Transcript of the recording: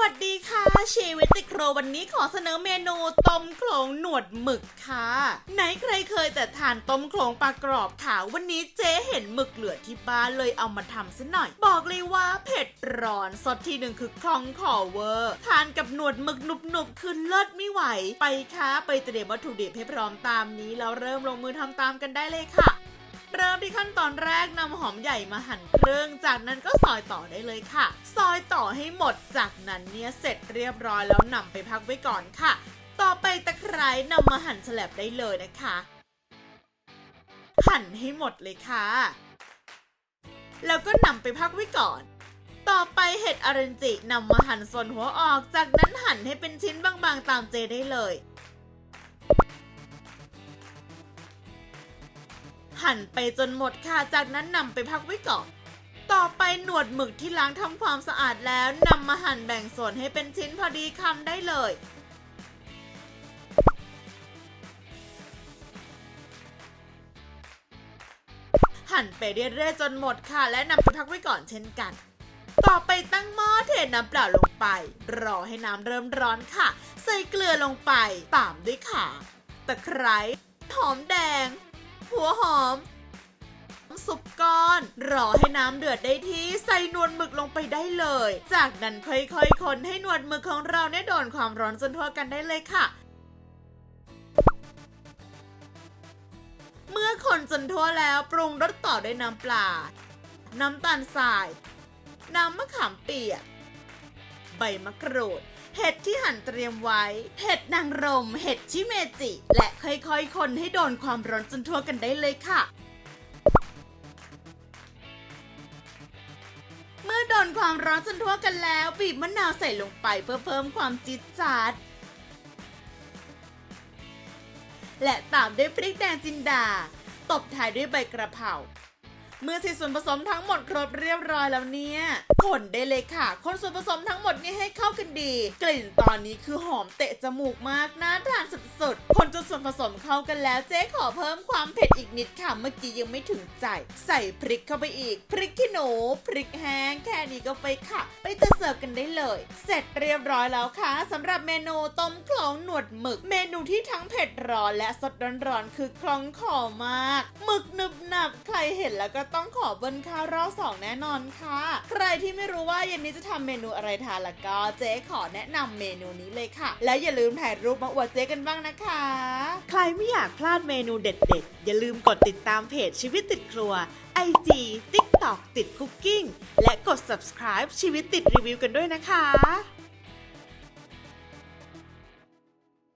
วัสดีค่ะชีวิตติดโครวันนี้ขอเสนอเมนูต้มโขลงหนวดหมึกค่ะ ไหนใครเคยแต่ทานต้มโขลงปลากรอบค่ะ วันนี้เจ๊เห็นหมึกเหลือที่บ้านเลยเอามาทำซะหน่อย บอกเลยว่าเผ็ดร้อนสดทีหนึ่งคือคล่องคอเวอร์ ทานกับหนวดหมึกหนุบๆคือเลิศไม่ไหว ไปค่ะไปเตรียมวัตถุดิบให้พร้อมตามนี้แล้วเริ่มลงมือทำตามกันได้เลยค่ะ เริ่มที่ขั้นตอนแรกนำหอมใหญ่มาหั่นครึ่งจากนั้นก็ซอยต่อได้เลยค่ะ ซอยต่อให้หมดจากนั้นเนี่ยเสร็จเรียบร้อยแล้วนำไปพักไว้ก่อนค่ะ ต่อไปตะไคร้นำมาหั่นแฉลบได้เลยนะคะ หั่นให้หมดเลยค่ะ แล้วก็นำไปพักไว้ก่อน ต่อไปเห็ดออเรนจินำมาหั่นส่วนหัวออก จากนั้นหั่นให้เป็นชิ้นบางๆตามเจได้เลย หั่นไปจนหมดค่ะ จากนั้นนำไปพักไว้ก่อน ต่อไปหนวดหมึกที่ล้างทำความสะอาดแล้วนำมาหั่นแบ่งส่วนให้เป็นชิ้นพอดีคำได้เลยหั่นไปเรื่อยๆจนหมดค่ะ และนำไปพักไว้ก่อนเช่นกัน ต่อไปตั้งหม้อเทน้ำเปล่าลงไป รอให้น้ำเริ่มร้อนค่ะ ใส่เกลือลงไป ตามด้วยข่าตะไคร้หอมแดง หัวหอม ซุปก้อน รอให้น้ำเดือดได้ที่ใส่นวดหมึกลงไปได้เลย จากนั้นค่อยๆคนให้หนวดหมึกของเราเนี่ยโดนความร้อนจนทั่วกันได้เลยค่ะเมื่อคนจนทั่วแล้วปรุงรสต่อด้วยน้ำปลา น้ำตาลทราย น้ำมะขามเปียก บมะกรูด เห็ดที่หั่นเตรียมไว้ เห็ดนางรม เห็ดชิเมจิ และค่อยๆ คนให้โดนความร้อนจนทั่วกันได้เลยค่ะ เมื่อโดนความร้อนจนทั่วกันแล้ว บีบมะนาวใส่ลงไปเพื่อเพิ่มความจี๊ดจ๊าดและตามด้วยพริกแดงจินดา ตบท้ายด้วยใบกระเพรา เมื่อส่ส่วนผสมทั้งหมดครบเรียบร้อยแล้วเนี่ย คนได้เลยค่ะ คนส่วนผสมทั้งหมดนี้ให้เข้ากันดี กลิ่นตอนนี้คือหอมเตะจมูกมากน่าทานสุดๆ คนจนส่วนผสมเข้ากันแล้วเจ๊ขอเพิ่มความเผ็ดอีกนิดค่ะ เมื่อกี้ยังไม่ถึงใจ ใส่พริกเข้าไปอีก พริกขี้หนู พริกแห้ง แค่นี้ก็ไปค่ะ ไปจะเสิร์ฟกันได้เลย เสร็จเรียบร้อยแล้วค่ะสำหรับเมนูต้มคลองหนวดหมึก เมนูที่ทั้งเผ็ดร้อนและสดร้อนๆคือคลองคอมากหมึกหนึบหนับใครเห็นแล้วก็ต้องขอเบิ้ลข้าวรอบสองแน่นอนค่ะ ใครที่ไม่รู้ว่าเย็นนี้จะทำเมนูอะไรทานแล้วก็เจ๊ขอแนะนำเมนูนี้เลยค่ะ และอย่าลืมถ่ายรูปมาอวดเจ๊กันบ้างนะคะ ใครไม่อยากพลาดเมนูเด็ดๆ อย่าลืมกดติดตามเพจชีวิตติดครัว IG TikTok ติดคุกกิ้งและกด subscribe ชีวิตติดรีวิวกันด้วยนะคะ